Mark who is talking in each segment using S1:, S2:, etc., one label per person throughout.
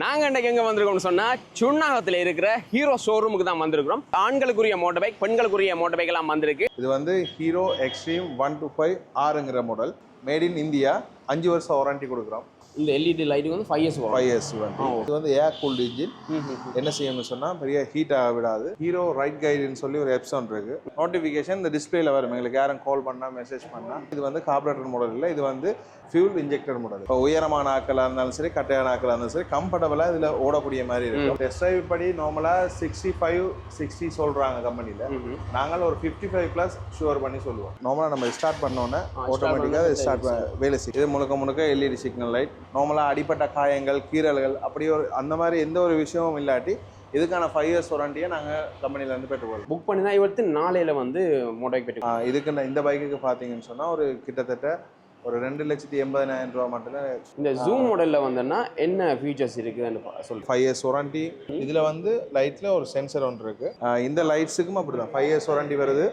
S1: நாங்க இன்னைக்கு எங்க வந்திருக்கோம்னு சொன்னா சுண்ணாகத்தில் இருக்கிற ஹீரோ ஷோரூமுக்கு தான் வந்திருக்கிறோம். ஆண்களுக்குரிய மோட்டர் பைக் பெண்களுக்குரிய மோட்டர் பைக் எல்லாம் வந்திருக்கு.
S2: இது வந்து Hero Xtreme one two five ஆறுங்கிற model made in India அஞ்சு வருஷம் வாரண்டி கொடுக்குறோம்.
S1: இந்த எல்இடி லைட்டுக்கு வந்து ஃபைவ் இயர்ஸ்
S2: ஃபைவ் இயர்ஸ் இது வந்து ஏர் கூல்ட் இன்ஜின் என்ன செய்யணும்னு சொன்னால் பெரிய ஹீட் ஆக விடாது. ஹீரோ ரைட் கைடுன்னு சொல்லி ஒரு எப்சன் இருக்கு. நோட்டிஃபிகேஷன் இந்த டிஸ்பிளேல வரும். எங்களுக்கு யாரும் கால் பண்ணா மெசேஜ் பண்ணா. இது வந்து கார்பரேட்டர் மாடல் இல்லை இது வந்து ஃபியூல் இன்ஜெக்டர் மாடல் இப்போ உயரமான ஆக்களாக இருந்தாலும் சரி கட்டையான ஆக்களாக இருந்தாலும் சரி கம்ஃபர்டபுளாக இதில் ஓடக்கூடிய மாதிரி இருக்கும் டெஸ்ட் ட்ரைவ் படி நார்மலாக சிக்ஸ்டி ஃபைவ் சிக்ஸ்டி சொல்கிறாங்க கம்பெனியில் நாங்கள் ஒரு ஃபிஃப்டி ஃபைவ் ப்ளஸ் ஷுவர் பண்ணி சொல்லுவோம். நார்மலாக நம்ம ஸ்டார்ட் பண்ணோன்னே ஆட்டோமேட்டிக்காக ஸ்டார்ட் வேலை செய்யும். இது முழுக்க முழுக்க எல்இடி சிக்னல் லைட் நார்மலாக அடிப்பட்ட காயங்கள் கீறல்கள் அப்படி ஒரு அந்த மாதிரி எந்த ஒரு விஷயமும் இல்லாட்டி இதுக்கான ஃபைவ் இயர்ஸ் வாரண்டியை நாங்கள் கம்பெனிலேருந்து பெற்றுக்கொள்வோம்
S1: புக் பண்ணி தான் இவர்த்து நாளையில வந்து மோட்டர் பெற்று
S2: இதுக்கு இந்த பைக்குக்கு பார்த்தீங்கன்னு சொன்னால் ஒரு கிட்டத்தட்ட ஒரு ரெண்டு லட்சத்தி எண்பதாயிரம் ரூபா மட்டும்தான்
S1: இந்த ஜூம் மாடல்ல வந்தோன்னா என்ன ஃபீச்சர்ஸ் இருக்குன்னு பா- சொல்லு.
S2: ஃபைவ் இயர்ஸ் வாரண்டி இதில் வந்து லைட்டில் ஒரு சென்சர் ஒன்று இருக்கு. ஆஹ் இந்த லைட்ஸுக்கும் அப்படி தான் ஃபைவ் இயர்ஸ் வாரண்டி வருது.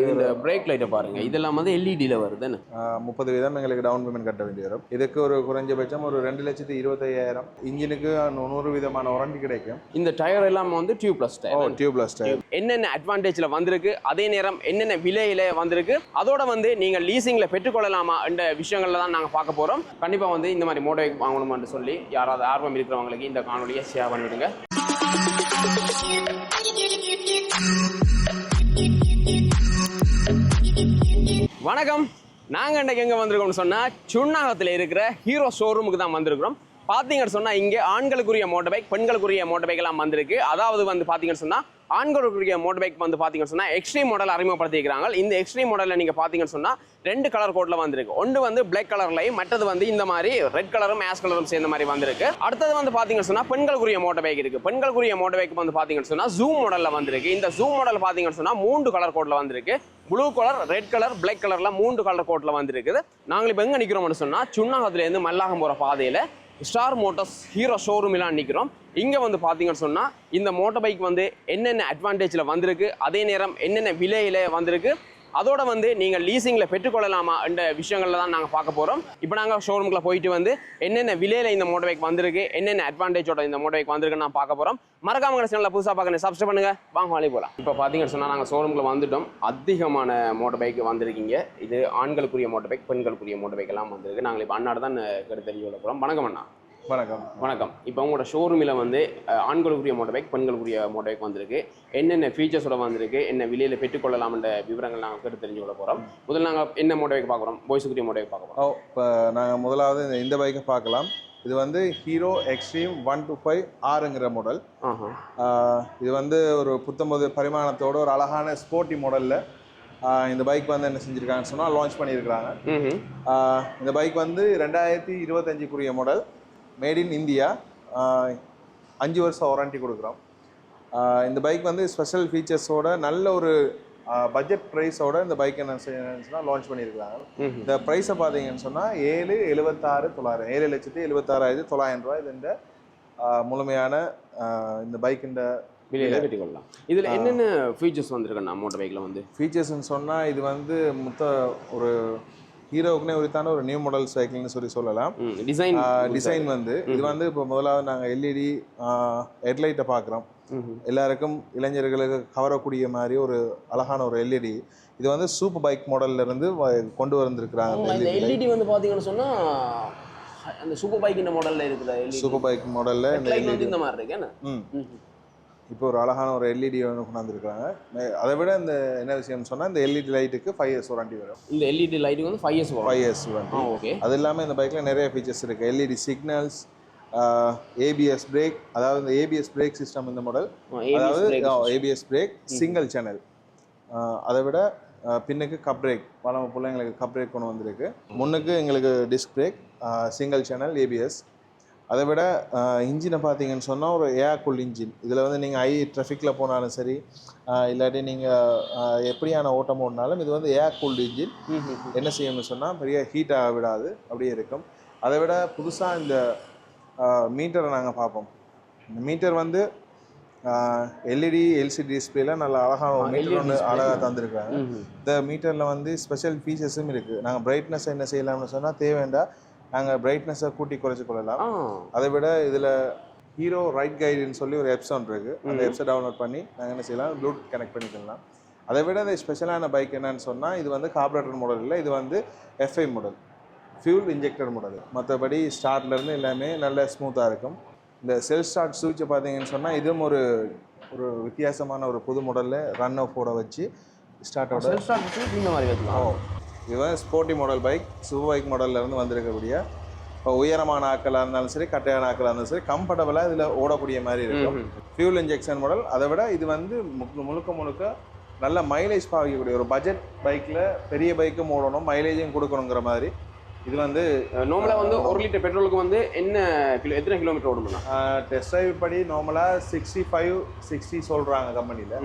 S1: இது இந்த பிரேக் லைட்டை பாருங்க. இதெல்லாம் வந்து எல்இடியில் வருதுன்னு
S2: ஆஹ் முப்பது வீதம் எங்களுக்கு டவுன் பேமெண்ட் கட்ட வேண்டி வரும் இதுக்கு ஒரு குறைஞ்சபட்சம் ஒரு ரெண்டு லட்சத்தி இருபத்தையாயிரம். இன்ஜினுக்கு நூறு விதமான வாரண்டி கிடைக்கும்.
S1: இந்த டயர் எல்லாம் வந்து tube plus tyre
S2: tubeless tyre
S1: என்னென்ன அட்வான்டேஜ்ல வந்திருக்கு? அதே நேரம் என்னென்ன விலையில வந்திருக்கு? அதோட வந்து நீங்க லீசிங்ல பெற்றுக்கொள்ளலாமா என்ற விஷயங்கள்ல தான் நாங்க பார்க்க போறோம். கண்டிப்பா வந்து இந்த மாதிரி மோட்டோ பைக் வாங்கணும்னு சொல்லி யாராவது ஆர்வம் இருக்கிறவங்களுக்கு இந்த காணொலியை ஷேர் பண்ணிவிடுங்க. வணக்கம். நாங்கள் இன்றைக்கு எங்கே வந்திருக்கோம்னு சொன்னால் சுண்ணாகத்தில் இருக்கிற ஹீரோ ஷோரூமுக்கு தான் வந்திருக்கிறோம். பார்த்தீங்கன்னு சொன்னால் இங்கே ஆண்களுக்குரிய மோட்டர் பைக் பெண்களுக்குரிய மோட்டர் பைக்கெல்லாம் வந்திருக்கு. அதாவது வந்து பார்த்தீங்கன்னு சொன்னால் ஆண்களுக்குரிய மோட்டர் பைக் வந்து பார்த்தீங்கன்னு சொன்னால் எக்ஸ்ட்ரீம் மாடல் அறிமுகப்படுத்திக்கிறாங்க இந்த எக்ஸ்ட்ரீம் மாடலில் நீங்கள் பார்த்தீங்கன்னு சொன்னால் ரெண்டு கலர் கோட்டில் வந்திருக்கு. ஒன்று வந்து பிளாக் கலர்லையும் மற்றது வந்து இந்த மாதிரி ரெட் கலரும் ஆஸ் கலரும் சேர்ந்த மாதிரி வந்திருக்கு. அடுத்தது வந்து பார்த்தீங்கன்னு சொன்னால் பெண்களுக்குரிய மோட்டர் பைக் இருக்குது பெண்களுக்குரிய மோட்டர் பைக் வந்து பார்த்தீங்கன்னு சொன்னால் ஜூம் மாடலில் வந்திருக்கு. இந்த ஜூம் மாடல் பார்த்தீங்கன்னு சொன்னால் மூன்று கலர் கோட்டில் வந்திருக்கு. Blue colour red colour black கலரில் மூன்று கலர் கோட்டில் வந்திருக்குது. நாங்கள் இப்போ எங்கே நிற்கிறோம்னு சொன்னால் சுண்ணாகத்துலேருந்து மல்லாகம் போகிற பாதையில் ஸ்டார் மோட்டார்ஸ் ஹீரோ ஷோரூமிலாம் நிற்கிறோம் இங்கே வந்து பார்த்தீங்கன்னு சொன்னால் இந்த மோட்டர் பைக் வந்து என்னென்ன அட்வான்டேஜில் வந்திருக்கு அதே நேரம் என்னென்ன விலையில் வந்திருக்கு அதோட வந்து நீங்கள் லீசிங்கில் பெற்றுக்கொள்ளலாமா என்ற விஷயங்களில் தான் நாங்கள் பார்க்க போகிறோம் இப்போ நாங்கள் ஷோரூமுக்குள்ள போயிட்டு வந்து என்னென்ன விலையில் இந்த மோட்டர் பைக் வந்திருக்கு என்னென்ன அட்வான்டேஜோட இந்த மோட்டர் பைக் வந்திருக்குன்னு நான் பார்க்க போகிறோம் மறக்காம சேனலில் புதுசாக பார்க்கணும் சப்ஸ்கிரைப் பண்ணுங்க. வாங்க வாழி போகலாம் இப்போ பார்த்தீங்கன்னு சொன்னால் நாங்கள் ஷோரூமில் வந்துட்டோம். அதிகமான மோட்டர் பைக் வந்திருக்கீங்க. இது ஆண்களுக்குரிய மோட்டர் பைக் பெண்களுக்குரிய மோட்டர் பைக் எல்லாம் வந்திருக்கு. நாங்கள் இப்போ அண்ணாடு தான் கருத்து தெரிஞ்சு கொள்ள போகிறோம் வணக்கம் அண்ணா.
S2: வணக்கம்.
S1: வணக்கம். இப்போ உங்களோட ஷோரூமில் வந்து ஆண்களுக்குரிய மோட்டர் பைக் பெண்களுக்குரிய மோட்டர் பைக் வந்திருக்கு. என்னென்ன ஃபீச்சர்ஸோட வந்திருக்கு என்ன விலையில் பெற்றுக்கொள்ளலாம்ன்ற விவரங்கள் நாங்கள் கேட்டு தெரிஞ்சு கொள்ள போகிறோம் முதல்ல நாங்கள் என்ன மோட்டர் பைக் பார்க்குறோம் பாய்ஸுக்குரிய மோட்டர் பைக் பார்க்க போகிறோம்
S2: ஓ இப்போ நாங்கள் முதலாவது இந்த- பைக்கை பார்க்கலாம். இது வந்து Hero Xtreme one two five ஆறுங்கிற model இது வந்து ஒரு புத்தம்பது பரிமாணத்தோட ஒரு அழகான ஸ்போர்ட்டி மாடலில் இந்த பைக் வந்து என்ன செஞ்சுருக்காங்கன்னு சொன்னால் லான்ச் பண்ணியிருக்கிறாங்க. இந்த பைக் வந்து ரெண்டாயிரத்தி இருபத்தஞ்சுக்குரிய மாடல் மேட் இன் இந்தியா. அஞ்சு வருஷம் வாரண்டி கொடுக்குறோம். இந்த பைக் வந்து ஸ்பெஷல் ஃபீச்சர்ஸோட நல்ல ஒரு பட்ஜெட் ப்ரைஸோட இந்த பைக் என்ன லான்ச் பண்ணியிருக்கிறாங்க.
S1: ம்ஹும்.
S2: இந்த ப்ரைஸை பார்த்தீங்கன்னு சொன்னால் ஏழு எழுபத்தாறு தொள்ளாயிரம் ஏழு லட்சத்தி எழுபத்தாறாயிரத்தி தொள்ளாயிரம் ரூபாய் இது இந்த முழுமையான இந்த பைக் இந்த
S1: விலையில் பெற்றுக்கொள்ளலாம் இதில் என்னென்ன ஃபீச்சர்ஸ் வந்திருக்குண்ணா மோட்டர் பைக்கில் வந்து?
S2: ஃபீச்சர்ஸ்னு சொன்னால் இது வந்து மொத்த ஒரு ஹீரோவுக்குனே உரித்தான ஒரு நியூ மாடல் சைக்கிள்னு சொல்லி சொல்லலாம்.
S1: டிசைன்
S2: டிசைன் வந்து இது வந்து இப்போ முதலாவது நாங்கள் எல்இடி ஹெட்லைட்டை பார்க்குறோம் எல்லாருக்கும் இளைஞர்களுக்கு கவரக்கூடிய மாதிரி ஒரு அழகான ஒரு எல்இடி இது வந்து சூப்பர் பைக் மாடல்ல இருந்து கொண்டு வந்திருக்கிறாங்க
S1: எல்இடி வந்து பார்த்தீங்கன்னு சொன்னால் அந்த சூப்பர் பைக் இந்த மாடலில் எல்இடி
S2: சூப்பர் பைக் மாடல்ல இந்த
S1: மாதிரி இருக்கு என்ன.
S2: இப்போ ஒரு அழகான ஒரு எல்இடி ஒன்று கொண்டாந்துருக்காங்க அதை விட இந்த என்ன விஷயம்னு சொன்னால் இந்த எல்இடி லைட்டுக்கு ஃபைவ் இயர்ஸ் வாரண்டி வரும்.
S1: இந்த எல்இடி லைட்டுக்கு வந்து five years
S2: five years warranty
S1: okay
S2: அது இல்லாமல் இந்த பைக்கில் நிறைய ஃபீச்சர்ஸ் இருக்குது எல்இடி சிக்னல்ஸ் ஏபிஎஸ் பிரேக் அதாவது இந்த ஏபிஎஸ் பிரேக் சிஸ்டம் இந்த மாடல் அதாவது ஏபிஎஸ் பிரேக் சிங்கிள் சேனல் அதை விட பின்னுக்கு கப் பிரேக் பல பிள்ளைங்களுக்கு கப் பிரேக் கொண்டு வந்திருக்கு. முன்னுக்கு எங்களுக்கு disc brake single channel ABS அதை விட இன்ஜினை பார்த்தீங்கன்னு சொன்னால் ஒரு கூல் இன்ஜின் இதில் வந்து நீங்கள் ஐ ட்ராஃபிக்கில் போனாலும் சரி இல்லாட்டி நீங்கள் எப்படியான ஓட்டம் ஓடினாலும் இது வந்து கூல்டு இன்ஜின் என்ன செய்யணும்னு சொன்னால் பெரிய ஹீட் ஆக விடாது அப்படியே இருக்கும். அதை விட புதுசாக இந்த மீட்டரை நாங்கள் பார்ப்போம். இந்த மீட்டர் வந்து எல்இடி எல்சிடி டிஸ்பிளேல நல்ல அழகான ஒரு மீட்டர் ஒன்று அழகாக தந்திருக்காங்க. இந்த மீட்டரில் வந்து ஸ்பெஷல் ஃபீச்சர்ஸும் இருக்குது நாங்கள் பிரைட்னஸ் என்ன செய்யலாம்னு சொன்னால் தேவைண்டா நாங்கள் பிரைட்னஸை கூட்டி குறைச்சி கொள்ளலாம். அதை விட இதில் ஹீரோ ரைட் கைடுன்னு சொல்லி ஒரு வெப்சைட் இருக்குது அந்த வெப்சைட் டவுன்லோட் பண்ணி நாங்கள் என்ன செய்யலாம்? ப்ளூடூத் கனெக்ட் பண்ணிக்கலாம் அதை விட இந்த ஸ்பெஷலான பைக் என்னன்னு சொன்னால் இது வந்து கார்பரேட்டர் மாடல் இல்லை இது வந்து FI model fuel injector model மற்றபடி ஸ்டார்ட்லேருந்து எல்லாமே நல்ல ஸ்மூத்தாக இருக்கும். இந்த செல்ஃப் ஸ்டார்ட் சுவிட்சை பார்த்தீங்கன்னு சொன்னால் இதுவும் ஒரு ஒரு வித்தியாசமான ஒரு புது மாடலில் ரன் ஆஃபோட வச்சு ஸ்டார்ட்டோட
S1: செல்ஃப் ஸ்டார்ட் இந்த மாதிரி வைக்கலாம்
S2: இதுதான் sporty model bike super bike மாடல்ல இருந்து வந்திருக்கக்கூடிய இப்போ உயரமான ஆக்களாக இருந்தாலும் சரி கட்டையான ஆக்களாக இருந்தாலும் சரி கம்ஃபர்டபுளாக இதில் ஓடக்கூடிய மாதிரி இருக்கும். ஃபியூல் இன்ஜெக்ஷன் மாடல் அதை விட இது வந்து முழுக்க முழுக்க நல்ல மைலேஜ் பாவிக்கக்கூடிய ஒரு பட்ஜெட் பைக்கில் பெரிய பைக்கும் ஓடணும் மைலேஜும் கொடுக்கணுங்கிற மாதிரி. இது வந்து
S1: நார்மலாக வந்து ஒரு லிட்டர் பெட்ரோலுக்கு வந்து என்ன கிலோ எத்தனை கிலோமீட்டர் ஓடும்னா
S2: டெஸ்ட் ட்ரைவ் படி நார்மலாக சிக்ஸ்டி ஃபைவ் சிக்ஸ்டி சொல்கிறாங்க கம்பெனியில்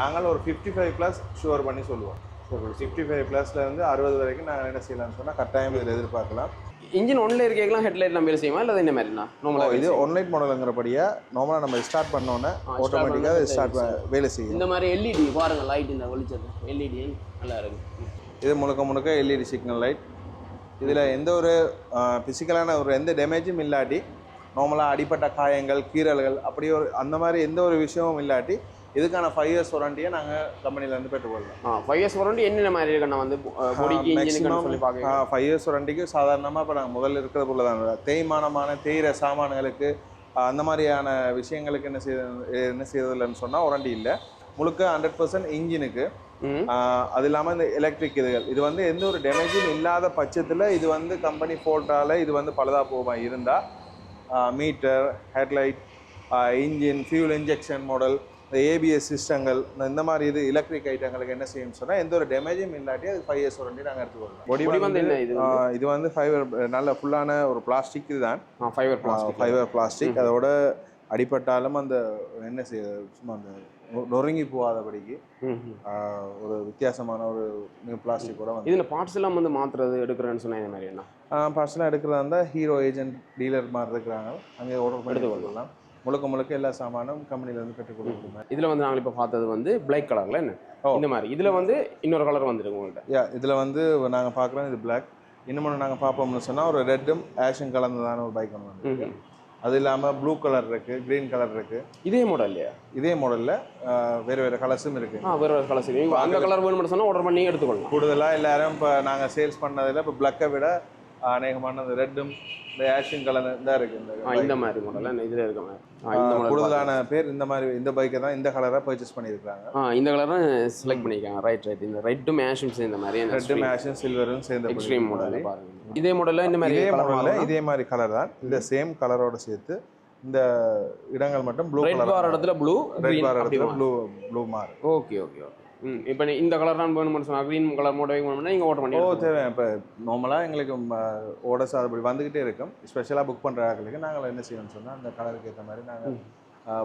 S2: நாங்கள் ஒரு ஃபிஃப்டி ஃபைவ் ப்ளஸ் ஷுவர் பண்ணி சொல்லுவோம். ஃபிஃப்டி ஃபைவ் ப்ளஸ்ல இருந்து அறுபது வரைக்கும் நாங்கள் என்ன செய்யலாம்னு சொன்னால் கட்டாயம் இதில் எதிர்பார்க்கலாம்.
S1: இன்ஜின் ஒன்ல இருக்கலாம் ஹெட்லைட்லாம் வேலை செய்யுமா? இல்லை மாதிரிண்ணா
S2: ஓ,
S1: நார்மலாக
S2: இது ஒன்லைட் மாடலுங்கிறபடியா நார்மலாக நம்ம ஸ்டார்ட் பண்ணோன்னே ஆட்டோமேட்டிக்காக ஸ்டார்ட் வேலை செய்யும்.
S3: இந்த மாதிரி எல்இடி பாருங்க லைட் இந்த வெளிச்சது எல்இடி நல்லா இருக்கு.
S2: இது முழுக்க முழுக்க எல்இடி சிக்னல் லைட் இதில் எந்த ஒரு ஃபிசிக்கலான ஒரு எந்த டேமேஜும் இல்லாட்டி நார்மலாக அடிப்பட்ட காயங்கள் கீறல்கள் அப்படி ஒரு அந்த மாதிரி எந்த ஒரு விஷயமும் இல்லாட்டி இதுக்கான ஃபைவ் இயர்ஸ் வாரண்டியை நாங்கள் கம்பெனிலேருந்து பெற்றுக்கொள்ளலாம்
S1: ஆ ஃபைவ் இயர்ஸ் வரண்டி என்னென்ன மாதிரி இருக்குண்ணா வந்து பொடிக்கு இன்ஜினுக்கு சொல்லி பார்க்க
S2: ஃபைவ் இயர்ஸ் வாரண்டிக்கு சாதாரணமாக இப்போ நாங்கள் முதல்ல இருக்கிறது போல தான். தேய்மானமான தேயிற சாமான்களுக்கு அந்த மாதிரியான விஷயங்களுக்கு என்ன செய்ய என்ன செய்யறதில்லைன்னு சொன்னால் வாரண்டி இல்லை. முழுக்க ஹண்ட்ரட் பர்சன்ட் இன்ஜினுக்கு அது இல்லாமல் இந்த எலக்ட்ரிக் இதுகள். இது வந்து எந்த ஒரு டேமேஜும் இல்லாத பட்சத்தில் இது வந்து கம்பெனி ஃபோல்ட்டால் இது வந்து பழுதாக போகாம இருந்தால் meter headlight engine fuel injection model இந்த ஏபிஎஸ் சிஸ்டங்கள் இந்த மாதிரி இது எலக்ட்ரிக் ஐட்டங்களுக்கு என்ன செய்யணும்னு சொன்னால் எந்த ஒரு டேமேஜும் இல்லாட்டி அது ஃபைவ் இயர்ஸ் வரண்டி நாங்கள் எடுத்துக்கொள்ளலாம்
S1: பொடி வந்து என்ன இது?
S2: வந்து ஃபைபர் நல்ல ஃபுல்லான ஒரு பிளாஸ்டிக் இதுதான்.
S1: ஆ ஃபைபர் பிளாஸ்டிக்
S2: ஃபைபர் பிளாஸ்டிக் அதோட அடிபட்டாலும் அந்த என்ன செய்ய சும்மா அந்த நொறுங்கி போகாதபடிக்கு ஒரு வித்தியாசமான ஒரு பிளாஸ்டிக்கோட வந்து.
S1: இதில் பார்ட்ஸ் எல்லாம் வந்து மாற்றுறது எடுக்கிறேன்னு சொன்னா இந்த மாதிரி என்ன
S2: பர்சனலாக எடுக்கிறதா இருந்தால் ஹீரோ ஏஜென்ட் டீலர் மாதிரி இருக்கிறாங்க. அங்கே ஆர்டர் பண்ணி கொடுக்கலாம் முழுக்க முழுக்க எல்லா சாமானும் கம்பெனிலேருந்து பெற்றுக் கொடுக்குறோம்
S1: இதில் வந்து நாங்கள் இப்போ பார்த்தது வந்து பிளாக் கலரில் என்ன. இந்த மாதிரி. இதில் வந்து இன்னொரு கலர் வந்துருக்கு உங்கள்கிட்ட
S2: யா இதில் வந்து நாங்கள் பார்க்குறோம் இது பிளாக் இன்னொன்று நாங்கள் பார்ப்போம்னு சொன்னால் ஒரு ரெட்டும் ஆஷும் கலந்ததான ஒரு பைக் ஒன்று வந்து அது இல்லாமல் ப்ளூ கலர் இருக்குது க்ரீன் கலர் இருக்குது
S1: இதே மாடல் இல்லையா?
S2: இதே மாடலில் வேறு வேறு கலர்ஸும் இருக்குது
S1: ஆ வேறு வேறு கலர் சரி அந்த கலர் வேணும்னு சொன்னால் ஆர்டர் பண்ணி எடுத்துக்கொள்ளலாம்.
S2: கூடுதலாக எல்லாரும் இப்போ நாங்கள் சேல்ஸ் பண்ணதில் இப்போ பிளாக்கை விட அநேகமான அந்த ரெட்டும் இந்த ஆஷும் கலர் தான் இருக்குது இந்த
S1: மாதிரி மாடல் இதில் இருக்க மாதிரி.
S2: கூடுதலான பேர் இந்த மாதிரி இந்த பைக்கை தான் இந்த கலராக பர்ச்சேஸ் பண்ணியிருக்காங்க
S1: ஆ இந்த கலர் தான் செலக்ட் பண்ணியிருக்காங்க. ரைட் ரைட் இந்த ரெட்டும் மேஷும் சேர்ந்த மாதிரி
S2: ரெட்டும் ஆஷும் சில்வரும் சேர்ந்த
S1: எக்ஸ்ட்ரீம் மாடல் பாருங்க. இதே மாடலில் இந்த மாதிரி
S2: இதே மாடலில். இதே மாதிரி கலர் தான். இந்த சேம் கலரோட சேர்த்து இந்த இடங்கள் மட்டும் ப்ளூ கலர்
S1: இடத்துல ப்ளூ
S2: ரெட் பார் இடத்துல ப்ளூ ப்ளூ மாறு
S1: ஓகே ஓகே ஓகே ம் இப்போ இந்த கலர் தான் வேணும்னு சொன்னால் க்ரீன் கலர் மோட்டோ வேணும்னா நீங்கள் ஆர்டர் பண்ணி
S2: ஓ தேவை. இப்போ நார்மலாக எங்களுக்கு ஓடஸ் அப்படி வந்துக்கிட்டே இருக்கும். ஸ்பெஷலாக புக் பண்ணுற ஆட்களுக்கு நாங்கள் என்ன செய்யணும்னு சொன்னால் அந்த கலருக்கு ஏற்ற மாதிரி நாங்கள்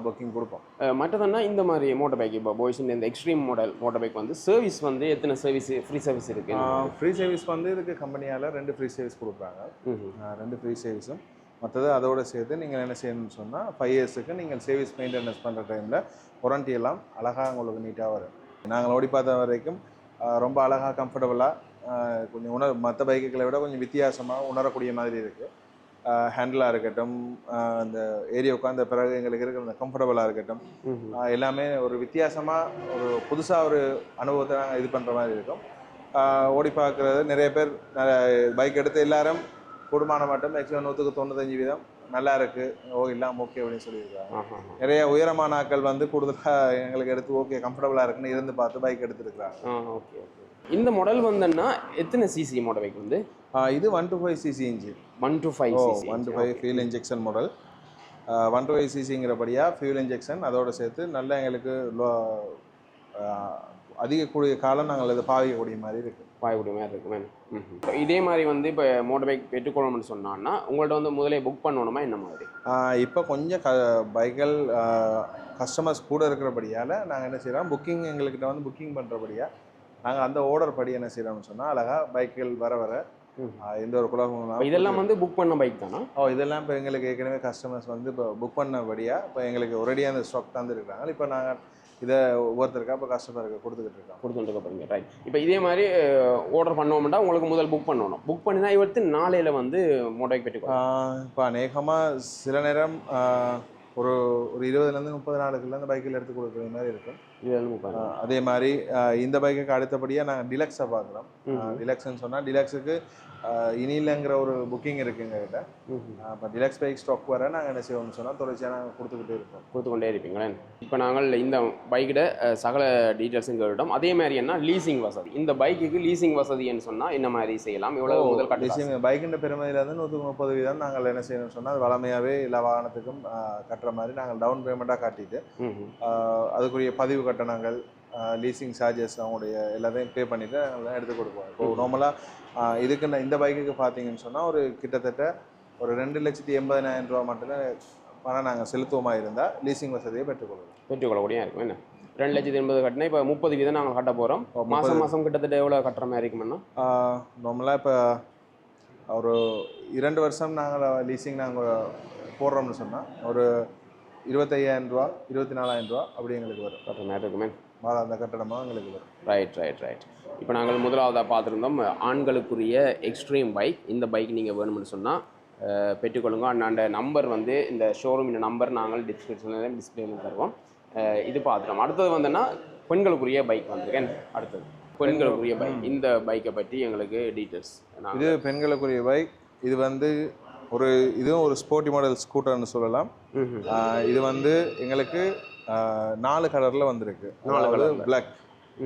S2: புக்கிங் கொடுப்போம்.
S1: மற்றதுன்னா இந்த மாதிரி மோட்டர் பைக் இப்போ பாய்ஸ் இந்த எக்ஸ்ட்ரீம் மாடல் மோட்டர் பைக் வந்து சர்வீஸ் வந்து எத்தனை சர்வீஸ் ஃப்ரீ சர்வீஸ் இருக்கு?
S2: ஃப்ரீ சர்வீஸ் வந்து இதுக்கு கம்பெனியால் ரெண்டு ஃப்ரீ சர்வீஸ் கொடுக்குறாங்க. ரெண்டு ஃப்ரீ சர்வீஸும் மற்றது அதோட சேர்த்து நீங்கள் என்ன செய்யணும்னு சொன்னால் ஃபைவ் இயர்ஸுக்கு நீங்கள் சர்வீஸ் மெயின்டெனன்ஸ் பண்ணுற டைமில் வாரண்டி எல்லாம் அழகாக உங்களுக்கு நீட்டாக வரும். நாங்கள் ஓடி பார்த்த வரைக்கும் ரொம்ப அழகாக கம்ஃபர்டபுளாக கொஞ்சம் உணர் மற்ற பைக்குகளை விட கொஞ்சம் வித்தியாசமாக உணரக்கூடிய மாதிரி இருக்குது ஹேண்டிலாக இருக்கட்டும் அந்த ஏரியா உட்காந்த பிறகு எங்களுக்கு இருக்கிற அந்த கம்ஃபர்டபுளாக இருக்கட்டும் எல்லாமே ஒரு வித்தியாசமாக ஒரு புதுசாக ஒரு அனுபவத்தை நாங்கள் இது பண்ணுற மாதிரி இருக்கும். ஓடி பார்க்குறது நிறைய பேர் பைக் எடுத்து எல்லாரும் கூடுமான மட்டும் மேக்ஸிமம் நூற்றுக்கு தொண்ணூத்தஞ்சு வீதம் நல்லா இருக்கு ஓ இல்லாம ஓகே அப்படின்னு சொல்லியிருக்காங்க. நிறைய உயரமான ஆட்கள் வந்து கூடுதலாக எங்களுக்கு எடுத்து ஓகே கம்ஃபர்டபுளாக இருக்குன்னு இருந்து பார்த்து பைக் எடுத்துருக்காங்க
S1: ஆ ஓகே ஓகே இந்த மாடல் வந்தன்னா எத்தனை சிசி மோட்டர் பைக் வந்து?
S2: இது one two five CC engine
S1: one two five
S2: one two five fuel injection model one two five சிசிங்கிறபடியாக fuel injection அதோட சேர்த்து நல்ல எங்களுக்கு அதிக கூடிய காலம் நாங்கள் இதை பாவிக்கக்கூடிய மாதிரி இருக்குது
S1: பாயக்கூடிய மாதிரி இருக்கும் மேம் இப்போ இதே மாதிரி வந்து இப்போ மோட்டர் பைக் பெற்றுக்கொள்ளணும்னு சொன்னான்னா உங்கள்கிட்ட வந்து முதலே புக் பண்ணணுமா என்ன மாதிரி?
S2: இப்போ கொஞ்சம் க பைக்கள் கஸ்டமர்ஸ் கூட இருக்கிறபடியால் நாங்கள் என்ன செய்கிறோம் புக்கிங் எங்கள்கிட்ட வந்து புக்கிங் பண்ணுறபடியாக நாங்கள் அந்த ஓர்டர் படி என்ன செய்கிறோம்னு சொன்னால் அழகாக பைக்குகள் வர வர எந்த ஒரு குழப்பமும்
S1: இதெல்லாம் வந்து புக் பண்ண பைக் தானா?
S2: ஓ இதெல்லாம் இப்போ எங்களுக்கு ஏற்கனவே கஸ்டமர்ஸ் வந்து இப்போ புக் பண்ணபடியாக இப்போ எங்களுக்கு ஒரேடியாக அந்த ஸ்டாக் தந்துருக்காங்க இப்போ நாங்கள் இதை ஒவ்வொருத்தருக்கா இப்போ கஸ்டமருக்கு கொடுத்துக்கிட்டு இருக்கோம்.
S1: கொடுத்துட்டு போறீங்க ரைட் இப்போ இதே மாதிரி ஆர்டர் பண்ணோம்னா உங்களுக்கு முதல் புக் பண்ணணும். புக் பண்ணி தான் இவர்த்து நாளையில வந்து மோட்டர் பைக் பெற்றுக்கோ
S2: இப்போ அநேகமாக சில நேரம் ஒரு ஒரு இருபதுலேருந்து முப்பது நாளுக்குள்ள அந்த பைக்கில் எடுத்து கொடுக்குற மாதிரி இருக்கும். அதே மாதிரி இந்த பைக்குக்கு அடுத்தபடியாக நாங்கள் டிலக்ஸை பார்க்குறோம். டிலக்ஸ்ன்னு சொன்னால் டிலக்ஸுக்கு இனிலங்கிற ஒரு புக்கிங் இருக்கு எங்ககிட்ட இப்போ டிலக்ஸ் பைக் ஸ்டாக் வர நாங்கள் என்ன செய்வோம்னு சொன்னால் தொடர்ச்சியாக நாங்கள் கொடுத்துக்கிட்டே இருப்போம்.
S1: கொடுத்து கொண்டே இருப்பீங்களே? இப்போ நாங்கள் இந்த பைக்கிட சகல டீட்டெயில்ஸும் கேட்டோம் அதே மாதிரி என்ன? லீசிங் வசதி. இந்த பைக்குக்கு லீசிங் வசதின்னு சொன்னால் என்ன மாதிரி செய்யலாம்? எவ்வளவு முதல்
S2: லீசிங் பைக்கின் பெருமையிலேருந்து நூற்றுக்கு முப்பது வீதம் நாங்கள் என்ன செய்யணும்னு சொன்னால் அது வளமையாகவே எல்லா வாகனத்துக்கும் கட்டுற மாதிரி நாங்கள் டவுன் பேமெண்ட்டாக காட்டிட்டு அதுக்குரிய பதிவு கட்டணங்கள் லீசிங் சார்ஜஸ் அவங்களுடைய எல்லாத்தையும் பே பண்ணிவிட்டு நாங்கள் எடுத்து கொடுப்போம் இப்போ நார்மலாக இதுக்கு நான் இந்த பைக்குக்கு பார்த்தீங்கன்னு சொன்னால் ஒரு கிட்டத்தட்ட ஒரு ரெண்டு லட்சத்தி எண்பதினாயிரம் ரூபா மட்டும்தான் பணம் நாங்கள் செலுத்துவோமா இருந்தால் லீசிங் வசதியை பெற்றுக்கொள்வோம்
S1: பெற்றுக்கொள்ளக்கூடிய இருக்கும். என்ன? ரெண்டு லட்சத்தி எண்பது கட்டினா இப்போ முப்பது வீதம் நாங்கள் கட்ட போகிறோம் மாதம் மாதம் கிட்டத்தட்ட எவ்வளோ கட்டுற மாதிரி இருக்குமென்னா
S2: நார்மலாக இப்போ ஒரு இரண்டு வருஷம் நாங்கள் லீசிங் நாங்கள் போடுறோம்னு சொன்னால் ஒரு இருபத்தையாயிரம் ரூபா இருபத்தி நாலாயிரம் ரூபா அப்படி எங்களுக்கு வரும்.
S1: கட்டுற மாதிரி இருக்குமே.
S2: மாதாந்த கட்டணமாக எங்களுக்கு வரும்.
S1: ரைட் ரைட் ரைட் இப்போ நாங்கள் முதலாவதாக பார்த்துருந்தோம் ஆண்களுக்குரிய எக்ஸ்ட்ரீம் பைக் இந்த பைக் நீங்கள் வேணும்னு சொன்னால் பெற்றுக்கொள்ளுங்க. அண்ணாண்ட நம்பர் வந்து இந்த ஷோரூமின் நம்பர் நாங்கள் டிஸ்கிரிப்ஷனில் டிஸ்பிளேல தருவோம். இது பார்த்துட்டோம் அடுத்தது வந்துன்னா பெண்களுக்குரிய பைக் வந்திருக்கேன் அடுத்தது. பெண்களுக்குரிய பைக் இந்த பைக்கை பற்றி எங்களுக்கு டீட்டெயில்ஸ்
S2: இது பெண்களுக்குரிய பைக் இது வந்து ஒரு இதுவும் ஒரு ஸ்போர்ட்டி மாடல் ஸ்கூட்டர்னு சொல்லலாம். இது வந்து எங்களுக்கு நாலு கலரில் வந்திருக்கு. அதாவது பிளாக்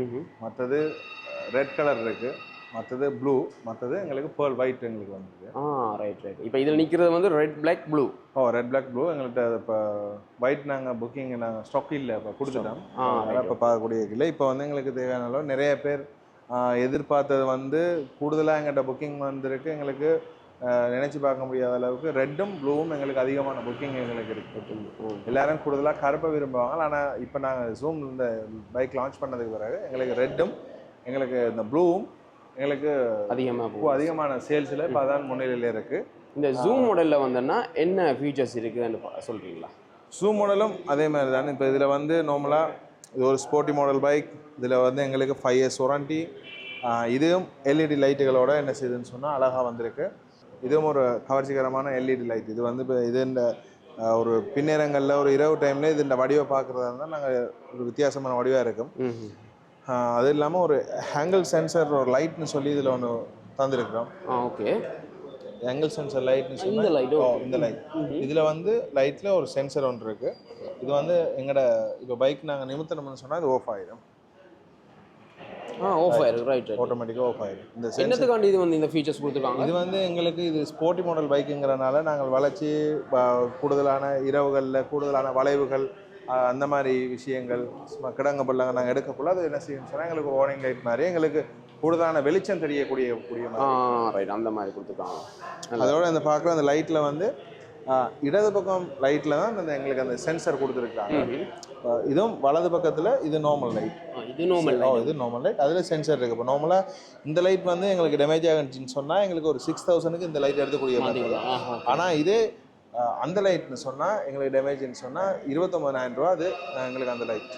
S1: ம்
S2: மற்றது ரெட் கலர் இருக்கு. மற்றது ப்ளூ மற்றது எங்களுக்கு பேர்ல் ஒயிட் எங்களுக்கு வந்திருக்கு.
S1: ஆ ரைட் ரைட் இப்போ இதில் நிற்கிறது வந்து ரெட் பிளாக் ப்ளூ
S2: ஓ ரெட் பிளாக் ப்ளூ எங்கள்கிட்ட இப்போ ஒயிட் நாங்கள் புக்கிங் நாங்கள் ஸ்டாக் இல்லை. இப்போ கொடுத்துட்டோம். அதனால் இப்போ பார்க்கக்கூடிய இல்லை. இப்போ வந்து எங்களுக்கு தேவையான அளவு நிறைய பேர் எதிர்பார்த்தது வந்து கூடுதலாக எங்கள்கிட்ட புக்கிங் வந்திருக்கு. எங்களுக்கு நினைச்சு பார்க்க முடியாத அளவுக்கு ரெட்டும் ப்ளூவும் எங்களுக்கு அதிகமான புக்கிங் எங்களுக்கு இருக்கு. எல்லாரும் கூடுதலாக கருப்பை விரும்புவாங்க. ஆனால் இப்போ நாங்கள் ஜூம் இந்த பைக் லான்ச் பண்ணதுக்கு பிறகு எங்களுக்கு ரெட்டும் எங்களுக்கு இந்த ப்ளூவும் எங்களுக்கு
S1: அதிகமாக
S2: அதிகமான சேல்ஸில் இப்போ அதான் முன்னிலையில் இருக்குது
S1: இந்த ஜூம் மாடலில் வந்தோன்னா என்ன ஃபீச்சர்ஸ் இருக்குதுன்னு சொல்றீங்களா?
S2: ஜூம் மாடலும் அதே மாதிரி தான். இப்போ இதில் வந்து நார்மலாக இது ஒரு ஸ்போர்ட்டி மாடல் பைக் இதில் வந்து எங்களுக்கு ஃபைவ் இயர்ஸ் வாரண்டி இதுவும் எல்இடி லைட்டுகளோட என்ன செய்யுதுன்னு சொன்னால் அழகாக வந்திருக்கு. இதுவும் ஒரு கவர்ச்சிகரமான எல்இடி லைட் இது வந்து இப்போ இது இந்த ஒரு பின்னேரங்களில் ஒரு இரவு டைமில் இது இந்த வடிவை பார்க்குறதா இருந்தால் நாங்கள் ஒரு வித்தியாசமான வடிவாக இருக்கும். அது இல்லாமல் ஒரு ஹேங்கிள் சென்சர் ஒரு லைட்னு சொல்லி இதில் ஒன்று தந்திருக்கிறோம்.
S1: ஓகே.
S2: ஆங்கிள் சென்சர் லைட்னு சொல்லி
S3: இந்த
S2: ஓ இந்த லைட் இதில் வந்து லைட்டில் ஒரு சென்சர் ஒன்று இருக்கு. இது வந்து எங்களோட இப்போ பைக் நாங்கள் நிமித்தணும்னு சொன்னால் இது ஆஃப் ஆயிடும்
S1: ஆ ஆஃப் ஆயிருக்கு ரைட் ரைட்
S2: ஆட்டோமேட்டிக்காக ஆஃப் ஆயிடும் இந்த
S1: என்னத்துக்காண்டி இது வந்து இந்த ஃபீச்சர்ஸ் கொடுத்துருக்காங்க?
S2: இது வந்து எங்களுக்கு இது ஸ்போர்ட்டி மாடல் பைக்குங்கிறனால நாங்கள் வளைச்சி கூடுதலான இரவுகளில் கூடுதலான வளைவுகள் அந்த மாதிரி விஷயங்கள் சும்மா கிடங்க பல்லாங்க நாங்கள் எடுக்கக்குள்ள அது என்ன செய்யணும்னு சொன்னால் எங்களுக்கு ஒரு வார்னிங் லைட் மாதிரி எங்களுக்கு கூடுதலான வெளிச்சம் தெரியக்கூடிய கூடிய
S1: ரைட் அந்த மாதிரி கொடுத்துருக்காங்க.
S2: அதோட அந்த பார்க்குற அந்த லைட்டில் வந்து இடது பக்கம் லைட்டில் தான் அந்த எங்களுக்கு அந்த சென்சர் கொடுத்துருக்காங்க இதுவும் வலது பக்கத்தில் இது நார்மல் லைட்
S1: இது நார்மல்
S2: ஓ இது நார்மல் லைட் அதில் சென்சர் இருக்குது இப்போ நார்மலாக இந்த லைட் வந்து எங்களுக்கு டேமேஜ் ஆகிடுச்சின்னு சொன்னால் எங்களுக்கு ஒரு சிக்ஸ் தௌசண்ட்க்கு இந்த லைட் எடுத்துக்கூடிய மாதிரி. ஆனால் இதே அந்த லைட்னு சொன்னால் எங்களுக்கு டேமேஜ்னு சொன்னால் இருபத்தொம்பதாயிரம் ரூபா அது எங்களுக்கு அந்த லைட்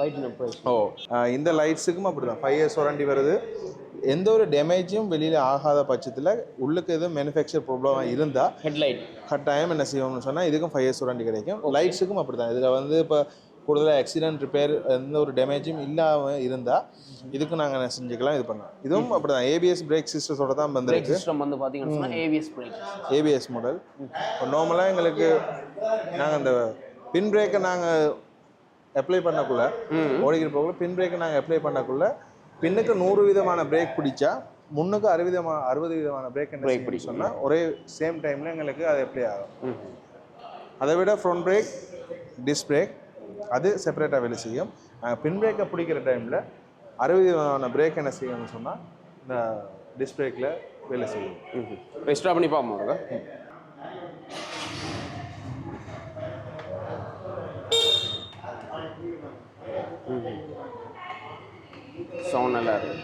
S1: லைட்
S2: ஓ இந்த லைட்ஸுக்கும் அப்படி தான் ஃபைவ் இயர்ஸ் வாரண்டி வருது. எந்த ஒரு டேமேஜும் வெளியில் ஆகாத பட்சத்தில் உள்ளுக்கு எதுவும் மேனுஃபேக்சர் ப்ராப்ளம் இருந்தால்
S1: ஹெட்லைட்
S2: கட்டாயம் என்ன செய்வோம்னு சொன்னால் இதுக்கும் ஃபைவ் இயர்ஸ் வாரண்டி கிடைக்கும். லைட்ஸுக்கும் அப்படி தான் இதில் வந்து இப்போ கூடுதலாக ஆக்சிடென்ட் ரிப்பேர் எந்த ஒரு டேமேஜும் இல்லாமல் இருந்தால் இதுக்கும் நாங்கள் என்ன செஞ்சுக்கலாம் இது பண்ணலாம். இதுவும் அப்படி தான் ஏபிஎஸ் பிரேக் சிஸ்டத்தோட தான் வந்திருக்கு.
S3: சிஸ்டம் வந்து பார்த்தீங்கன்னா ஏவிஎஸ் பிரேக்
S2: ஏபிஎஸ் மாடல் இப்போ நார்மலாக எங்களுக்கு நாங்கள் அந்த பின் பிரேக்கை நாங்கள் அப்ளை பண்ணக்குள்ள ஓடிக்கிட்டு போகக்குள்ள பின் பிரேக்கை நாங்கள் அப்ளை பண்ணக்குள்ள பின்னுக்கு நூறு விதமான பிரேக் பிடிச்சா முன்னுக்கு அறுபது விதமான அறுபது விதமான பிரேக் பிரேக் சொன்னால் ஒரே சேம் டைமில் எங்களுக்கு அது அப்ளை ஆகும்? அதை விட ஃப்ரண்ட் பிரேக் டிஸ்க் பிரேக் அது செப்பரேட்டாக வேலை செய்யும். நாங்கள் பின் பிரேக்கை பிடிக்கிற டைமில் அறுபது விதமான பிரேக் என்ன செய்யும்னு சொன்னால் இந்த டிஸ்க் பிரேக்கில் வேலை செய்யும்.
S1: ரெஸ்டா பண்ணி பார்ப்போம் சவுண்ட் நல்லா இருக்கு.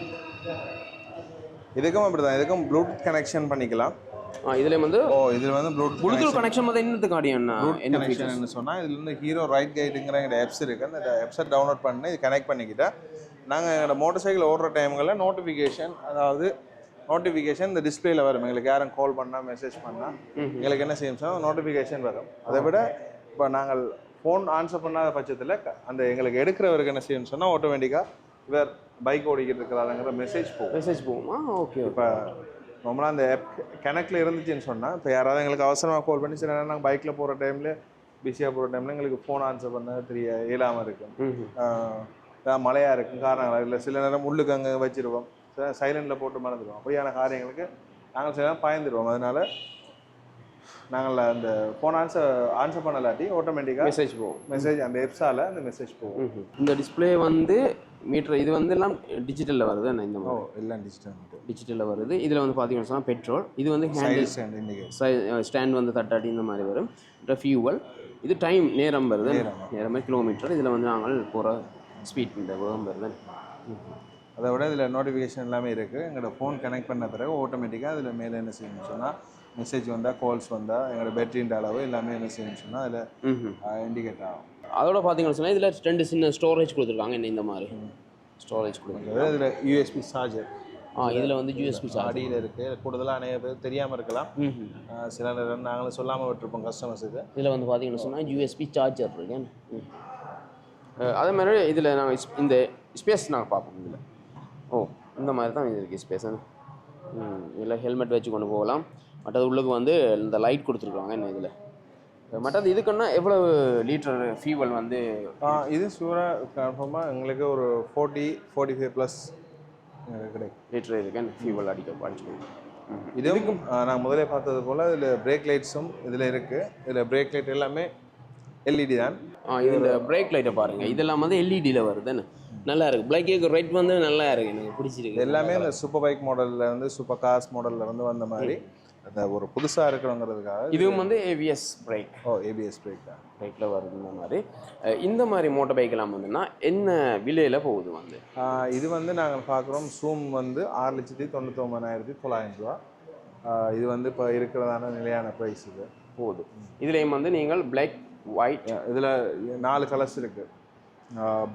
S2: இதுக்கும் அப்படி தான் இதுக்கும் ப்ளூடூத் கனெக்ஷன் பண்ணிக்கலாம்.
S1: இதுல வந்து
S2: ஓ இதில் வந்து ப்ளூடூத்
S1: ப்ளூடூத் கனெக்ஷன் வந்து என்னத்துக்கு ஆடியம் என்ன ஃபீச்சர்ஸ்
S2: கனெக்ஷன் சொன்னால் இதில் இருந்து ஹீரோ ரைட் கைடுங்கிற எங்கள் ஆப்ஸ் இருக்குது அந்த ஆப்ஸை டவுன்லோட் பண்ணி இது கனெக்ட் பண்ணிக்கிட்டா நாங்கள் எங்களோட மோட்டர் சைக்கிள் ஓடுற டைம்களில் நோட்டிஃபிகேஷன் அதாவது நோட்டிஃபிகேஷன் இந்த டிஸ்பிளேல வரும். எங்களுக்கு யாரும் கால் பண்ணால் மெசேஜ் பண்ணால் எங்களுக்கு என்ன செய்யும் சொன்னால் நோட்டிஃபிகேஷன் வரும். அதை விட இப்போ நாங்கள் ஃபோன் ஆன்சர் பண்ணாத பட்சத்தில் அந்த எங்களுக்கு எடுக்கிறவருக்கு என்ன செய்யணும்னு சொன்னால் ஆட்டோமேட்டிக்காக இவர் பைக் ஓடிக்கிட்டு இருக்கிறாருங்கிற மெசேஜ் போகும்.
S1: மெசேஜ் போகுமா ஓகே
S2: இப்போ நார்மலாக அந்த ஆப் கணக்கில் இருந்துச்சுன்னு சொன்னால் இப்போ யாராவது எங்களுக்கு அவசரமாக கால் பண்ணி நேரம் நாங்கள் பைக்கில் போகிற டைமில் பிஸியாக போகிற டைமில் எங்களுக்கு ஃபோன் ஆன்சர் பண்ண தெரிய இயலாமல் இருக்கும் மழையாக இருக்கும் காரணங்கள்? இல்லை சில நேரம் உள்ளுக்கு அங்கே வச்சிருவோம். சைலண்டில் போட்டு மறந்துடுவோம். அப்படியான காரியங்களுக்கு நாங்கள் சில நேரம் பயந்துடுவோம். அதனால நாங்கள் அந்த ஃபோன் ஆன்சர் ஆன்சர் பண்ணலாட்டி ஆட்டோமேட்டிக்காக
S1: மெசேஜ் போகும்.
S2: மெசேஜ் அந்த எப்ஸால் அந்த மெசேஜ் போகும்.
S1: இந்த டிஸ்ப்ளே வந்து மீட்டர் இது வந்து எல்லாம் டிஜிட்டலில் வருது இந்த மாதிரி?
S2: எல்லாம் டிஜிட்டல்
S1: டிஜிட்டலில் வருது. இதில் வந்து பார்த்தீங்கன்னு சொன்னால் பெட்ரோல் இது வந்து ஹேண்டில் ஸ்டாண்ட் வந்து தட்டாட்டி இந்த மாதிரி வரும். ஃபியூவல் இது டைம் நேரம் வருது. நேரமே. கிலோமீட்டர் இதில் வந்து நாங்கள் போகிற ஸ்பீட் இந்த வேகம் வருது.
S2: அதை விட இதில் நோட்டிஃபிகேஷன் எல்லாமே இருக்குது எங்களோட ஃபோன் கனெக்ட் பண்ண பிறகு ஆட்டோமேட்டிக்காக அதில் மேலே என்ன செய்யணும்னு சொன்னால் மெசேஜ் வந்தால் கால்ஸ் வந்தால் எங்களோட பேட்டரின்ற அளவு எல்லாமே என்ன செய்யணும்னு சொன்னால். அதில் இண்டிகேட் ஆகும்.
S1: அதோட பார்த்தீங்கன்னு சொன்னால் இதில் ரெண்டு சின்ன ஸ்டோரேஜ் கொடுத்துருக்காங்க என்ன இந்த மாதிரி. ஸ்டோரேஜ் கொடுத்துருக்காங்க
S2: இதில் யூஎஸ்பி சார்ஜர்
S1: ஆ இதில் வந்து யூஎஸ்பி
S2: அடியில் இருக்குது கூடுதலாக நிறைய பேர் தெரியாமல் இருக்கலாம். சில நேரம் நாங்களும் சொல்லாமல் விட்டுருப்போம் கஸ்டமர்ஸுக்கு
S1: இதில் வந்து பார்த்தீங்கன்னு சொன்னால் யூஎஸ்பி சார்ஜர் இருக்கு. அதே மாதிரி இதில் நாங்கள் இந்த ஸ்பேஸ் நாங்கள் பார்ப்போம் இதில். ஓ இந்த மாதிரி தான் இது இருக்குது ஸ்பேஸ் ம் இதில் ஹெல்மெட் வச்சு கொண்டு போகலாம். மற்றது உள்ளுக்கு வந்து இந்த லைட் கொடுத்துருக்காங்க என்ன இதில்? மற்றது இதுக்குன்னா எவ்வளவு லிட்டர் ஃபியூவல் வந்து
S2: இது சூறாக கன்ஃபார்மாக எங்களுக்கு ஒரு ஃபோர்ட்டி ஃபோர்ட்டி ஃபைவ் ப்ளஸ் கிடைக்கும்.
S1: லிட்டர் இருக்கு ஃபியூவல் அடிக்க படிச்சுக்கணும் ம்
S2: இதுவும் நாங்கள் முதலே பார்த்தது போல் இதில் பிரேக் லைட்ஸும் இதில் இருக்குது இதில் பிரேக் லைட் எல்லாமே எல்இடி தான்.
S1: ஆ இது இந்த பிரேக் லைட்டை பாருங்கள் இதெல்லாம் வந்து எல்இடியில் வருதுன்னு நல்லா இருக்குது பிளாக் ரெட் வந்து நல்லா இருக்குது எனக்கு பிடிச்சிருக்கு.
S2: எல்லாமே இந்த சூப்பர் பைக் மாடல்ல இருந்து சூப்பர் கார்ஸ் மாடல்ல இருந்து வந்த மாதிரி. அந்த ஒரு புதுசாக இருக்கிறோங்கிறதுக்காக
S1: இதுவும் வந்து ஏவிஎஸ் பிரேக்
S2: ஓ ஏபிஎஸ் பிரேக் தான்.
S1: பைக்கில் வருது இந்த மாதிரி. இந்த மாதிரி மோட்டர் பைக்கெல்லாம் வந்துன்னா என்ன விலையில் போகுது வந்து?
S2: இது வந்து நாங்கள் பார்க்குறோம் சூம் வந்து ஆறு லட்சத்தி தொண்ணூற்றி ஒம்பதாயிரத்தி தொள்ளாயிரம் ரூபா. இது வந்து இப்போ இருக்கிறதான நிலையான ப்ரைஸ் இது.
S1: போகுது. இதுலேயும் வந்து நீங்கள் பிளாக் ஒயிட்
S2: இதில் நாலு கலர்ஸ் இருக்குது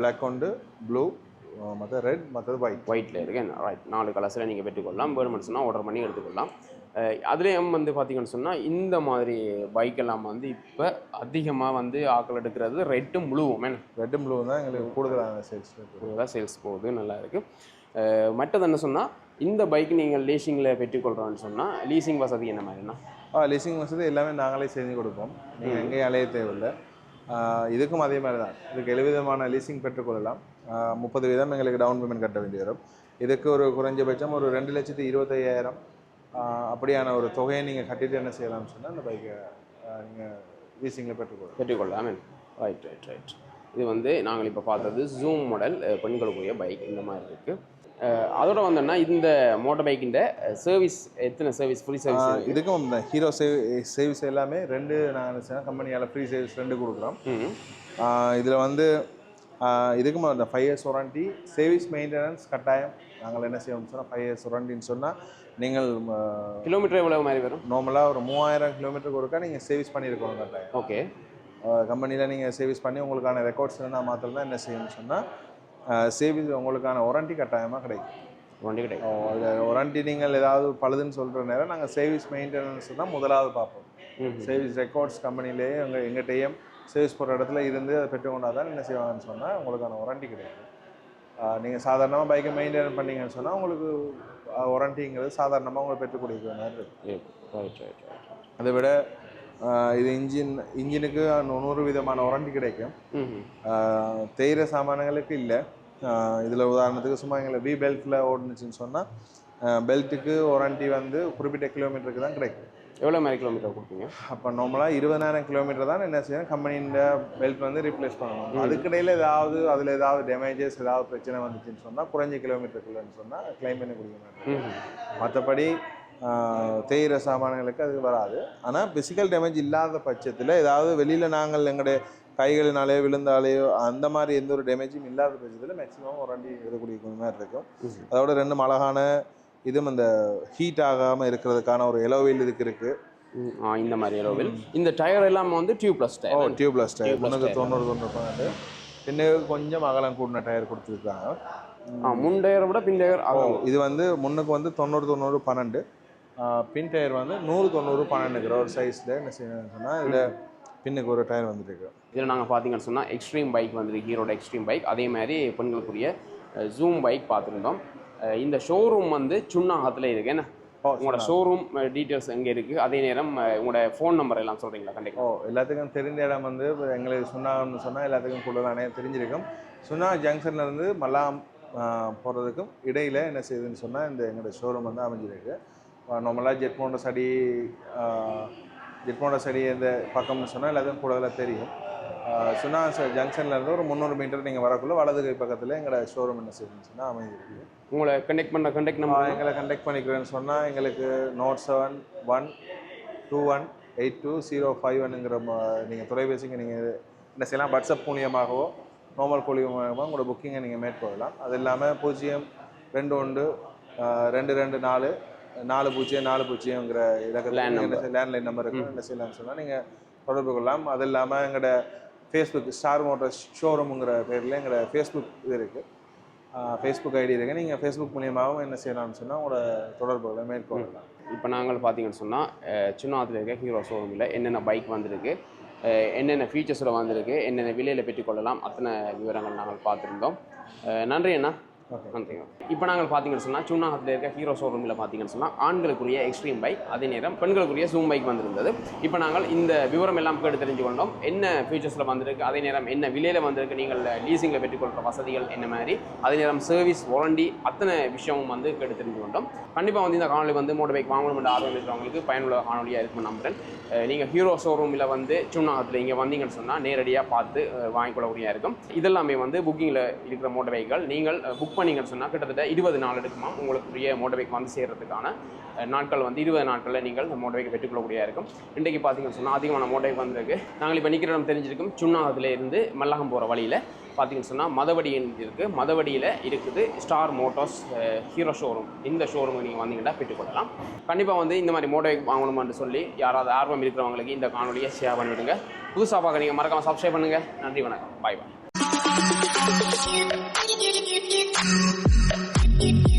S2: பிளாக் உண்டு ப்ளூ மற்ற ரெட் மற்றது ஒயிட்
S1: ஒயிட்டில் இருக்கு. ரைட் நாலு கலர்ஸில் நீங்கள் பெற்றுக்கொள்ளலாம். வேணும்னு சொன்னால் ஆர்டர் பண்ணி எடுத்துக்கொள்ளலாம். அதுலேயும் வந்து பார்த்தீங்கன்னு சொன்னால் இந்த மாதிரி பைக் எல்லாம் வந்து இப்போ அதிகமாக வந்து ஆக்கள் எடுக்கிறது ரெட்டும் ப்ளூவும்
S2: ரெட்டும் ப்ளூ தான் எங்களுக்கு கூடுதலான சேல்ஸ்
S1: கூடுதலாக சேல்ஸ் போகுது நல்லா இருக்குது மற்றது என்ன சொன்னால் இந்த பைக் நீங்கள் லீசிங்கில் பெற்றுக்கொள்கிறோன்னு சொன்னால் லீசிங் வசதி என்ன மாதிரினா?
S2: ஆ லீசிங் வசதி எல்லாமே நாங்களே செஞ்சு கொடுப்போம். நீங்கள் எங்கேயும் அலைய தேவையில்லை. இதுக்கும் அதே மாதிரி தான் இதுக்கு எழுவிதமான லீசிங் பெற்றுக்கொள்ளலாம். முப்பது வீதம் எங்களுக்கு டவுன் பேமெண்ட் கட்ட வேண்டி வரும். இதுக்கு ஒரு குறைஞ்சபட்சம் ஒரு ரெண்டு லட்சத்தி இருபத்தையாயிரம் அப்படியான ஒரு தொகையை நீங்கள் கட்டிட்டு என்ன செய்யலாம்னு சொன்னால் அந்த பைக்கை நீங்கள் லீசிங்கில் பெற்றுக்கொள்ளலாம்.
S1: பெற்றுக்கொள்ளலாம். ரைட் ரைட் ரைட் இது வந்து நாங்கள் இப்போ பார்த்தது ஜூம் மாடல் பெண்களுக்குரிய பைக் இந்த மாதிரி இருக்குது அதோட வந்தோன்னா இந்த மோட்டர் பைக்கிൻ്റെ சர்வீஸ் எத்தனை சர்வீஸ் ஃப்ரீ சர்வீஸ்
S2: இதுக்கும் இந்த ஹீரோ சேவ் சேவிஸ் எல்லாமே ரெண்டு நாங்கள் கம்பெனியால் ஃப்ரீ சேவிஸ் ரெண்டு கொடுக்குறோம். இதில் வந்து இதுக்கும் அந்த ஃபைவ் இயர்ஸ் வாரண்டி சேவிஸ் மெயின்டெனன்ஸ் கட்டாயம். நாங்கள் என்ன செய்வோம்னு சொன்னால் ஃபைவ் இயர்ஸ் வாரண்டின்னு சொன்னால் நீங்கள்
S1: கிலோமீட்டர் எவ்வளோ மாதிரி வரும்?
S2: நார்மலாக ஒரு மூவாயிரம் கிலோமீட்டருக்கு ஒருக்கா நீங்கள் சேவிஸ் பண்ணியிருக்கணும் கட்டாயம்
S1: ஓகே.
S2: கம்பெனியில் நீங்கள் சேவிஸ் பண்ணி உங்களுக்கான ரெக்கார்ட்ஸ் இருந்தால் மாத்திரம் தான் என்ன செய்யணும்னு சொன்னால் சேவிஸ் உங்களுக்கான வாரண்டி கட்டாயமாக கிடைக்கும்.
S1: வண்டி கிடைக்கும்.
S2: அதில் வாரண்டி நீங்கள் ஏதாவது பழுதுன்னு சொல்கிற நேரம் நாங்கள் சேவிஸ் மெயின்டெனன்ஸ் தான் முதலாவது பார்ப்போம். சேவிஸ் ரெக்கார்ட்ஸ் கம்பெனிலேயே எங்கள் எங்கிட்டையும் சேவிஸ் போகிற இடத்துல இருந்து அதை பெற்றுக்கொண்டா தான் என்ன செய்வாங்கன்னு சொன்னால் உங்களுக்கான வாரண்டி கிடைக்கும். நீங்கள் சாதாரணமாக பைக்கை மெயின்டைன் பண்ணீங்கன்னு சொன்னால் உங்களுக்கு வாரண்டிங்கிறது சாதாரணமாக உங்களுக்கு பெற்றுக் கொடுக்கிற மாதிரி
S1: ரைட்
S2: அதை விட இது இன்ஜின் இன்ஜினுக்கு நூறு விதமான வாரண்டி கிடைக்கும். தேயிற சாமான்களுக்கு இல்லை. இதில் உதாரணத்துக்கு சும்மா எங்களை வி பெல்ட்டில் ஓடுனுச்சுன்னு சொன்னால் பெல்ட்டுக்கு வாரண்டி வந்து குறிப்பிட்ட கிலோமீட்டருக்கு தான் கிடைக்கும்.
S1: எவ்வளோ மாதிரி கிலோமீட்டர் கொடுப்பீங்க?
S2: அப்போ நார்மலாக இருபதாயிரம் கிலோமீட்டர் தான் என்ன செய்யணும் கம்பெனியின் பெல்ட் வந்து ரீப்ளேஸ் பண்ணணும். அதுக்கிடையில் ஏதாவது அதில் ஏதாவது டேமேஜஸ் ஏதாவது பிரச்சனை வந்துச்சுன்னு சொன்னால் குறைஞ்ச கிலோமீட்டருக்குள்ளன்னு சொன்னால் கிளைம் பண்ணி கொடுக்க மாட்டோம்.
S1: ம்.
S2: மற்றபடி தேயிற சாமான்களுக்கு அது வராது. ஆனால் பிசிக்கல் டேமேஜ் இல்லாத பட்சத்தில் ஏதாவது வெளியில் நாங்கள் எங்களுடைய கைகளினாலேயோ விழுந்தாலேயோ அந்த மாதிரி எந்த ஒரு டேமேஜும் இல்லாத பட்சத்தில் மேக்ஸிமம் ஒரு வண்டி எடுக்கக்கூடிய மாதிரி இருக்கும். அதோட ரெண்டும் அழகான இதுவும் அந்த ஹீட் ஆகாமல் இருக்கிறதுக்கான ஒரு எலோவில் இதுக்கு இருக்குது
S1: இந்த மாதிரி எலோவில் இந்த டயர் எல்லாம் வந்து டியூப்லெஸ்
S2: ஓ
S1: டயர்
S2: டியூப்லெஸ் டயர் முன்னுக்கு தொண்ணூறு தொண்ணூறு பன்னெண்டு பின்னுக்கு கொஞ்சம் அகலம் கூடின டயர் கொடுத்துருக்காங்க.
S1: முன் டயரை விட பின் டயர்
S2: ஓ இது வந்து முன்னுக்கு வந்து தொண்ணூறு தொண்ணூறு பன்னெண்டு. பின் டயர் வந்து நூறு தொண்ணூறு பன்னெண்டுங்கிற ஒரு சைஸில் என்ன செய்யணும்னு சொன்னால் இதில் பின்னுக்கு ஒரு டயர் வந்துருக்கு
S1: இதில் நாங்கள் பார்த்தீங்கன்னு சொன்னால் எக்ஸ்ட்ரீம் பைக் வந்துருக்கு ஹீரோட எக்ஸ்ட்ரீம் பைக் அதே மாதிரி பெண்களுக்குரிய ஜூம் பைக் பார்த்துருந்தோம். இந்த ஷோரூம் வந்து சுண்ணாகத்தில் இருக்கு. என்ன?
S2: ஓ,
S1: உங்களோட ஷோரூம் டீட்டெயில்ஸ் எங்கே இருக்குது அதே நேரம் உங்களோட ஃபோன் நம்பர் எல்லாம் சொல்கிறீங்களா
S2: ஓ
S1: கண்டிப்பாக
S2: எல்லாத்துக்கும் தெரிஞ்ச இடம் வந்து எங்களுக்கு சுண்ணான்னு சொன்னால் எல்லாத்துக்கும் கூடுதலானே தெரிஞ்சிருக்கும். சுண்ணா ஜங்ஷன்ல இருந்து மல்லாம் போகிறதுக்கும் இடையில என்ன செய்யுதுன்னு சொன்னால் இந்த எங்களோட ஷோரூம் வந்து அமைஞ்சிருக்கு. நார்மலாக ஜெட் மோட்டர்ஸ் அடி ஜெட் மோட்டர்ஸ் அடி இந்த பக்கம்னு சொன்னால் எல்லாத்துக்கும் கூடுதலாக தெரியும். ஆஹ் சுண்ணா ஜங்ஷன்ல இருந்து ஒரு முந்நூறு மீட்டர் நீங்கள் வரக்குள்ள வலது கை பக்கத்தில் எங்களோட ஷோரூம் என்ன செய்யுதுன்னு சொன்னால் அமைஞ்சிருக்கு.
S1: உங்களை கனெக்ட் பண்ண கண்டெக்ட் நம்பர்
S2: எங்களை கண்டெக்ட் பண்ணிக்கிறேன்னு சொன்னால் எங்களுக்கு note seven one two one eight two zero five ஒன்னுங்கிற நீங்கள் தொலைபேசிக்கு நீங்கள் என்ன செய்யலாம்? வாட்ஸ்அப் மூலியமாகவோ நார்மல் மூலியமாகவோ உங்களோட புக்கிங்கை நீங்கள் மேற்கொள்ளலாம். அது இல்லாமல் பூஜ்ஜியம் ரெண்டு ஒன்று ரெண்டு ரெண்டு நாலு நாலு பூஜ்ஜியம் நாலு பூஜ்ஜியங்கிற
S1: Land
S2: இலக்கத்தில் லேண்ட்லைன் நம்பர் இருக்கு. என்ன செய்யலாம்னு சொன்னால் நீங்கள் தொடர்பு கொள்ளலாம். அது இல்லாமல் எங்களோட ஃபேஸ்புக் ஸ்டார் மோட்டர்ஸ் ஷோரூமுங்கிற பேரில் எங்களோட ஃபேஸ்புக் இது இருக்குது ஃபேஸ்புக் ஐடி இருக்குது நீங்கள் ஃபேஸ்புக் மூலியமாகவும் என்ன செய்யலாம்னு சொன்னால் உங்களோட தொடர்புகளை மேற்கொள்ளலாம்.
S1: இப்போ நாங்கள் பார்த்தீங்கன்னு சொன்னால் சின்னாத்தில் இருக்க ஹீரோ ஷோரூமில் என்னென்ன பைக் வந்திருக்கு என்னென்ன ஃபீச்சர்ஸில் வந்திருக்கு என்னென்ன விலையில் பெற்றுக்கொள்ளலாம் அத்தனை விவரங்கள் நாங்கள் பார்த்துருந்தோம். நன்றி அண்ணா.
S2: ஓகே
S1: இப்போ நாங்கள் பார்த்தீங்கன்னு சொன்னால் சுண்ணாகத்தில் இருக்க ஹீரோ ஷோரூமில் பார்த்தீங்கன்னு சொன்னால் ஆண்களுக்குரிய எக்ஸ்ட்ரீம் பைக் அதே நேரம் பெண்களுக்குரிய ஜூம் பைக் வந்திருந்தது. இப்போ நாங்கள் இந்த விவரம் எல்லாம் கேட்டு தெரிஞ்சு கொண்டோம் என்ன ஃபீச்சர்ஸில் வந்திருக்கு அதே நேரம் என்ன விலையில் வந்திருக்கு நீங்கள் லீசிங்கில் பெற்றுக்கொள்கிற வசதிகள் என்ன மாதிரி அதே நேரம் சர்வீஸ் வாரண்டி அத்தனை விஷயமும் வந்து கேட்டு தெரிஞ்சு கொண்டோம் கண்டிப்பாக வந்து இந்த காணொலி வந்து மோட்டர் பைக் வாங்கணும் என்ற ஆர்வம் இருக்கிறவங்களுக்கு பயனுள்ள காணொலியாக இருக்கும் நம்புறேன். நீங்கள் ஹீரோ ஷோரூமில் வந்து சுண்ணாகத்தில் இங்கே வந்தீங்கன்னு சொன்னால் நேரடியாக பார்த்து வாங்கிக்கொள்ளக்கூடிய இருக்கும். இதெல்லாமே வந்து புக்கிங்கில் இருக்கிற மோட்டர் பைக்குகள் நீங்கள் புக் பண்ணீங்கன்னு சொன்னால் கிட்டத்தட்ட இருபது நாள் எடுக்குமா உங்களுக்குரிய மோட்டர்பைக் வந்து சேர்றதுக்கான நாட்கள் வந்து இருபது நாட்களில் நீங்கள் இந்த மோட்டர்பைக்கை பெற்றுக்கொள்ளக்கூடிய இருக்கும். இன்றைக்கு பார்த்தீங்கன்னு சொன்னால் அதிகமான மோட்டர் வந்திருக்கு. நாங்கள் இப்போ நிற்கிற இடம் தெரிஞ்சிருக்கும் சுண்ணாகத்தில் இருந்து மல்லகம் போகிற வழியில் பார்த்தீங்கன்னு சொன்னால் மதவடி இருக்குது மதவடியில் இருக்குது ஸ்டார் மோட்டார்ஸ் ஹீரோ ஷோரூம் இந்த ஷோரூமுக்கு நீங்கள் வந்தீங்கன்னா பெற்றுக்கொள்ளலாம். கண்டிப்பாக வந்து இந்த மாதிரி மோட்டர் பைக் வாங்கணும்னு சொல்லி யாராவது ஆர்வம் இருக்கிறவங்களுக்கு இந்த காணொலியை ஷேர் பண்ணிவிடுங்க. புதுசாக பார்க்க நீங்கள் மறக்காமல் சப்ஸ்கிரைப் பண்ணுங்கள் நன்றி வணக்கம். பாய் பாய்
S4: Thank you.